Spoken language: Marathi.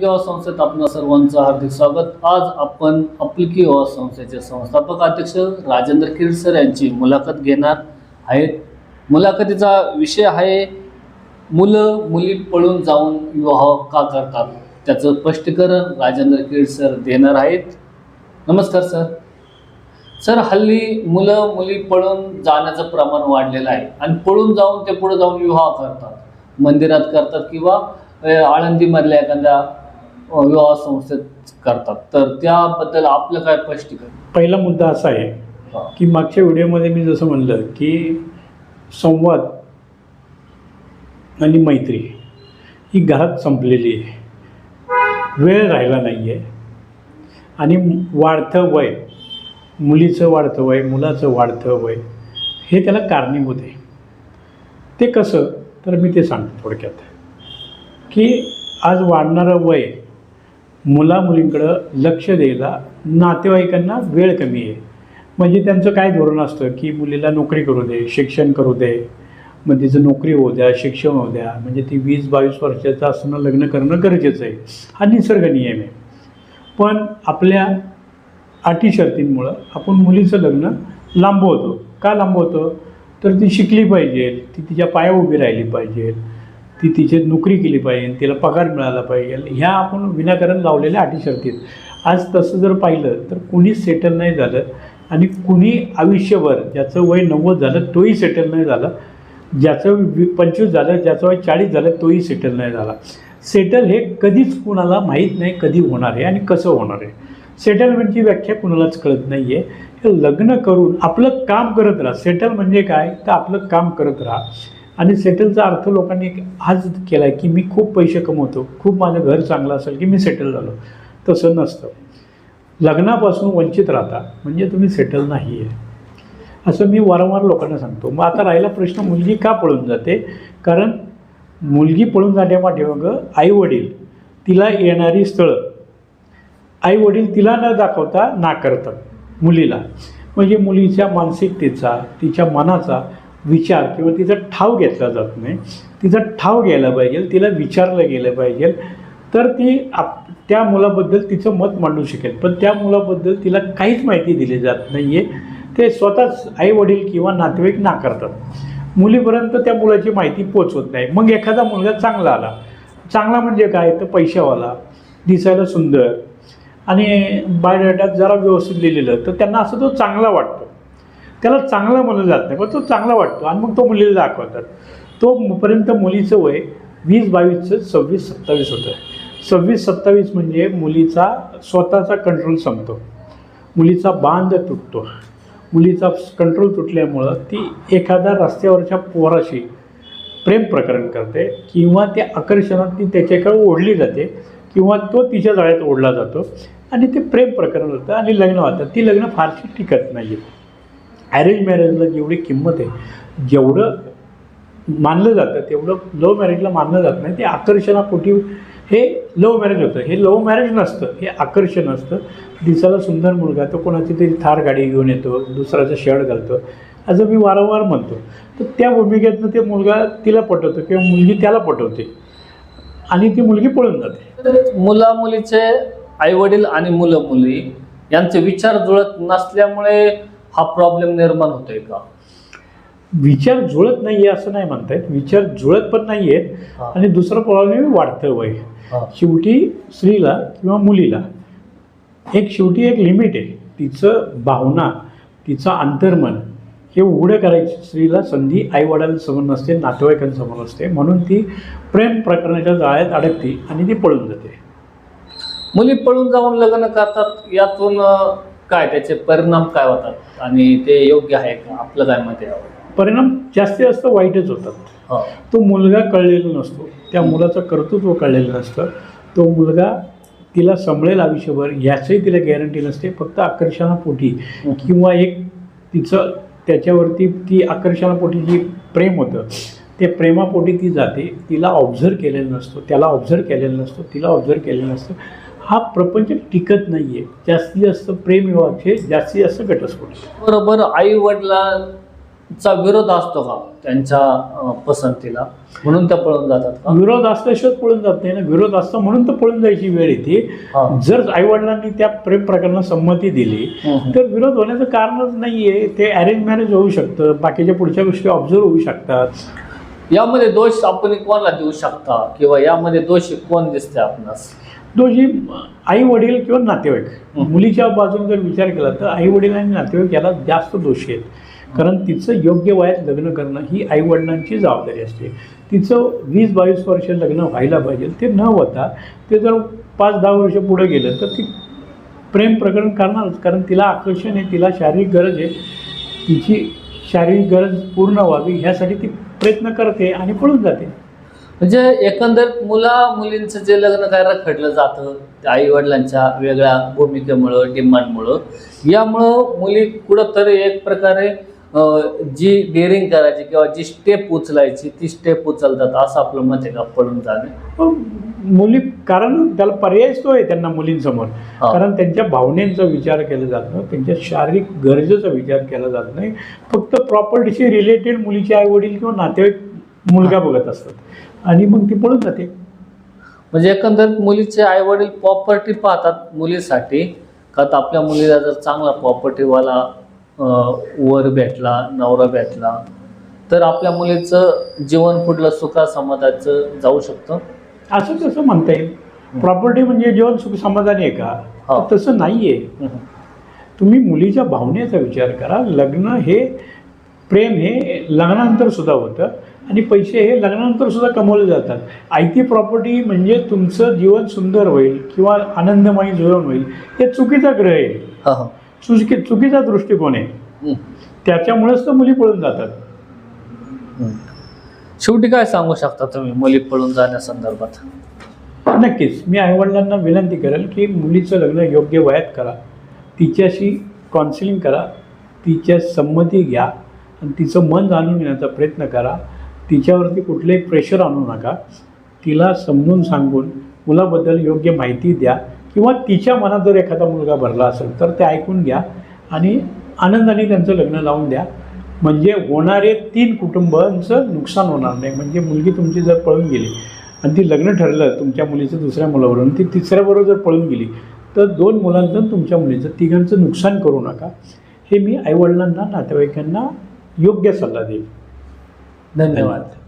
आपुलकी संस्थेत आपलं सर्वांचं हार्दिक स्वागत. आज आपण आपुलकी युवा संस्थेचे संस्थापक अध्यक्ष राजेंद्र किरसर यांची मुलाखत घेणार आहेत. मुलाखतीचा विषय आहे मुलं मुली पळून जाऊन विवाह का करतात? त्याचं स्पष्टीकरण राजेंद्र किरसर देणार आहेत. नमस्कार सर. सर हल्ली मुलं मुली पळून जाण्याचं प्रमाण वाढलेलं आहे आणि पळून जाऊन ते पुढे जाऊन विवाह करतात. मंदिरात करतात किंवा आळंदीमधल्या एखाद्या विवाह संस्थेत करतात. तर त्याबद्दल आपलं काय स्पष्टीकरण? पहिला मुद्दा असा आहे हा. की मागच्या व्हिडिओमध्ये मी जसं म्हणलं की संवाद आणि मैत्री ही घरात संपलेली आहे. वेळ राहिला नाही आहे आणि वाढतं वय मुलीचं वाढतं वय मुलाचं वाढतं वय हे त्याला कारणीभूत आहे. ते कसं? तर मी ते सांगतो थोडक्यात. की आज वाढणारं वय मुलामुलींकडं लक्ष द्यायला नातेवाईकांना वेळ कमी आहे. म्हणजे त्यांचं काय धोरण असतं की मुलीला नोकरी करू दे शिक्षण करू दे म्हणजे मग तिचं नोकरी होऊ द्या शिक्षण होऊ द्या म्हणजे ती वीस बावीस वर्षाचं असणं लग्न करणं गरजेचं आहे. हा निसर्ग नियम आहे. पण आपल्या अटी शर्तींमुळं आपण मुलीचं लग्न लांबवतो. का लांबवतो? तर ती शिकली पाहिजे ती तिच्या पाया उभी राहिली पाहिजे. ती तिची नोकरी केली पाहिजे तिला पगार मिळाला पाहिजे. ह्या आपण विनाकारण लावलेल्या अटी शर्ती आज तसं जर पाहिलं तर कुणी सेटल नाही झालं आणि कुणी आयुष्यभर ज्याचं वय नव्वद झालं तोही सेटल नाही झाला. ज्याचं वि पंचवीस झालं ज्याचं वय चाळीस झालं तोही सेटल नाही झाला. सेटल हे कधीच कुणाला माहीत नाही कधी होणार आहे आणि कसं होणार आहे. सेटलमेंटची व्याख्या कुणालाच कळत नाही आहे हे लग्न करून आपलं काम करत राहा. सेटल म्हणजे काय? तर आपलं काम करत राहा. आणि सेटलचा अर्थ लोकांनी एक आज केला आहे की मी खूप पैसे कमवतो खूप माझं घर चांगलं असेल की मी सेटल झालो. तसं नसतं. लग्नापासून वंचित राहता म्हणजे तुम्ही सेटल नाही आहे असं मी वारंवार लोकांना सांगतो. मग आता राहिला प्रश्न मुलगी का पळून जाते? कारण मुलगी पळून जाण्यापाठीमागं आई वडील तिला येणारी स्थळं. आई वडील तिला न दाखवता नाकारतात मुलीला. म्हणजे मुलीच्या मानसिकतेचा तिच्या मनाचा विचार किंवा तिचा ठाव घेतला जात नाही. तिचा ठाव घ्यायला पाहिजे तिला विचारलं गेलं पाहिजे. तर ती आप त्या मुलाबद्दल तिचं मत मांडू शकेल. पण त्या मुलाबद्दल तिला काहीच माहिती दिली जात नाही आहे ते स्वतःच आई वडील किंवा नातेवाईक नाकारतात. मुलीपर्यंत त्या मुलाची माहिती पोचवत नाही. मग एखादा मुलगा चांगला आला. चांगला म्हणजे काय? तर पैशावाला दिसायला सुंदर आणि बायोडाटात जरा व्यवस्थित लिहिलेलं तर त्यांना असं तो चांगला वाटतो. त्याला चांगला म्हणलं जात नाही पण तो चांगला वाटतो. आणि मग तो मुलीला दाखवतात. तोपर्यंत मुलीचं वय वीस बावीसचं सव्वीस सत्तावीस होतं सव्वीस सत्तावीस म्हणजे मुलीचा स्वतःचा कंट्रोल संपतो. मुलीचा बांध तुटतो. मुलीचा कंट्रोल तुटल्यामुळं ती एखाद्या रस्त्यावरच्या पोराशी प्रेम प्रकरण करते किंवा त्या आकर्षणात ती त्याच्याकडे ओढली जाते किंवा तो तिच्या जाळ्यात ओढला जातो आणि ते प्रेम प्रकरण होतं आणि लग्न होतं. ती लग्न फारशी टिकत नाही आहेत ॲरेंज मॅरेजला जेवढी किंमत आहे जेवढं मानलं जातं तेवढं लव्ह मॅरेजला मानलं जात नाही. ते आकर्षणापोटी हे लव्ह मॅरेज होतं. हे लव्ह मॅरेज नसतं. हे आकर्षण असतं. दिसायला सुंदर मुलगा तो कोणाची तरी थार गाडी घेऊन येतो दुसऱ्याचा शर्ट घालतो. असं मी वारंवार म्हणतो. तर त्या भूमिकेतनं ते मुलगा तिला पटवतो किंवा मुलगी त्याला पटवते. आणि ती मुलगी पळून जाते. मुला मुलीचे आई वडील आणि मुलं मुली यांचे विचार जुळत नसल्यामुळे हा प्रॉब्लेम निर्माण होतोय का? विचार जुळत नाही आहे असं नाही म्हणतायत. विचार जुळत पण नाही आहेत हा. आणि दुसरं प्रॉब्लेम वाढतं वय. शेवटी स्त्रीला किंवा मुलीला एक शेवटी एक लिमिट आहे. तिचं भावना तिचं अंतर्मन हे उघडं करायची. स्त्रीला संधी आईवडिलांसमोर नसते नातेवाईकांसमोर नसते. म्हणून ती प्रेम प्रकरणाच्या जाळ्यात अडकते आणि ती पळून जाते. मुली पळून जाऊन लग्न करतात. यातून काय त्याचे परिणाम काय होतात? आणि ते योग्य आहे का? आपलं काय मत आहे? परिणाम जास्तीत जास्त वाईटच होतात. हा. तो मुलगा कळलेला नसतो. त्या मुलाचं कर्तृत्व कळलेलं नसतं. तो मुलगा तिला संभळेल आयुष्यभर ह्याचंही तिला गॅरंटी नसते. फक्त आकर्षणापोटी किंवा एक तिचं त्याच्यावरती ती आकर्षणापोटी जी प्रेम होतं ते प्रेमापोटी ती जाते. तिला ऑब्झर्व केलेलं नसतो. त्याला ऑब्झर्व केलेलं नसतो. तिला ऑब्झर्व केलेलं नसतं. हा प्रपंच टिकत नाही आहे जास्तीत जास्त प्रेमविवाहाचे जास्तीत जास्त घटस्फोट. बरोबर आई वडिला चा विरोध असतो का? त्यांच्या पसंतीला. म्हणून त्या पळून जातात का? विरोध असल्याशिवाय पळून जात नाही ना. विरोध असतो म्हणून तर पळून जायची वेळ येते. जर आईवडिलांनी त्या प्रेम प्रकरणात संमती दिली. तर विरोध होण्याचं कारणच नाही आहे ते अरेंज मॅरेज होऊ शकतं. बाकीच्या पुढच्या गोष्टी ऑब्झर्व होऊ शकतात. यामध्ये दोष आपण कोणाला देऊ शकता? किंवा यामध्ये दोष कोण दिसते आपणास? दोषी आई वडील किंवा नातेवाईक. मुलीच्या बाजूने जर विचार केला तर आई वडील आणि नातेवाईक याला जास्त दोषी आहेत. कारण तिचं योग्य वयात लग्न करणं ही आई वडिलांची जबाबदारी असते. तिचं वीस बावीस वर्ष लग्न व्हायला पाहिजे ते न होता ते जर पाच दहा वर्ष पुढे गेलं तर ती प्रेम प्रकरण करणारच. कारण तिला आकर्षण आहे तिला शारीरिक गरज आहे. तिची शारीरिक गरज पूर्ण व्हावी ह्यासाठी ती प्रयत्न करते आणि पळून जाते. म्हणजे एकंदरीत मुला मुलींचं जे लग्न काय रखडलं जातं आई वडिलांच्या वेगळ्या भूमिकेमुळं डिमांडमुळं यामुळं मुली कुठंतरी एक प्रकारे जी डेअरिंग करायची किंवा जी स्टेप उचलायची ती स्टेप उचलतात असं आपलं मत आहे का? पळून जाणे. पण मुली कारण त्याला पर्यायच तो आहे त्यांना मुलींसमोर. हा. कारण त्यांच्या भावनेचा विचार केला जात नाही त्यांच्या शारीरिक गरजेचा विचार केला जात नाही. फक्त प्रॉपर्टीशी रिलेटेड मुलीचे आई वडील किंवा नातेवाईक मुलगा बघत असतात आणि मग ती पळून जाते. म्हणजे एकंदरीत मुलीचे आई वडील प्रॉपर्टी पाहतात मुलीसाठी. का तर आपल्या मुलीला जर चांगला प्रॉपर्टीवाला वर भेटला नवरा भेटला तर आपल्या मुलीचं जीवन पुढलं सुखा समाधाचं जाऊ शकतं? असं कसं म्हणता येईल. प्रॉपर्टी म्हणजे जीवन सुख समाधानी आहे का? हा. तसं नाही आहे तुम्ही मुलीच्या भावनेचा विचार करा. लग्न हे प्रेम हे लग्नानंतर सुद्धा होतं. आणि पैसे हे लग्नानंतर सुद्धा कमवले जातात. आयती प्रॉपर्टी म्हणजे तुमचं जीवन सुंदर होईल किंवा आनंदमयी जीवन होईल हे चुकीचा ग्रह आहे. चुकी चुकीचा दृष्टिकोन आहे. त्याच्यामुळेच तर मुली पळून जातात. शेवटी काय सांगू शकता तुम्ही मुली पळून जाण्यासंदर्भात नक्कीच. मी आईवडिलांना विनंती करेल की मुलीचं लग्न योग्य वयात करा. तिच्याशी काउन्सिलिंग करा. तिच्या संमती घ्या. आणि तिचं मन जाणून घेण्याचा प्रयत्न करा. तिच्यावरती कुठलंही प्रेशर आणू नका. तिला समजून सांगून मुलाबद्दल योग्य माहिती द्या किंवा तिच्या मनात जर एखादा मुलगा भरला असेल तर ते ऐकून घ्या आणि आनंदाने त्यांचं लग्न लावून द्या. म्हणजे होणारे तीन कुटुंबांचं नुकसान होणार नाही. म्हणजे मुलगी तुमची जर पळून गेली आणि ती लग्न ठरलं तुमच्या मुलीचं दुसऱ्या मुलाबरोबर ती तिसऱ्याबरोबर जर पळून गेली तर दोन मुलांचं तुमच्या मुलीचं तिघांचं नुकसान करू नका. हे मी आईवडिलांना नातेवाईकांना योग्य सल्ला देईल धन्यवाद.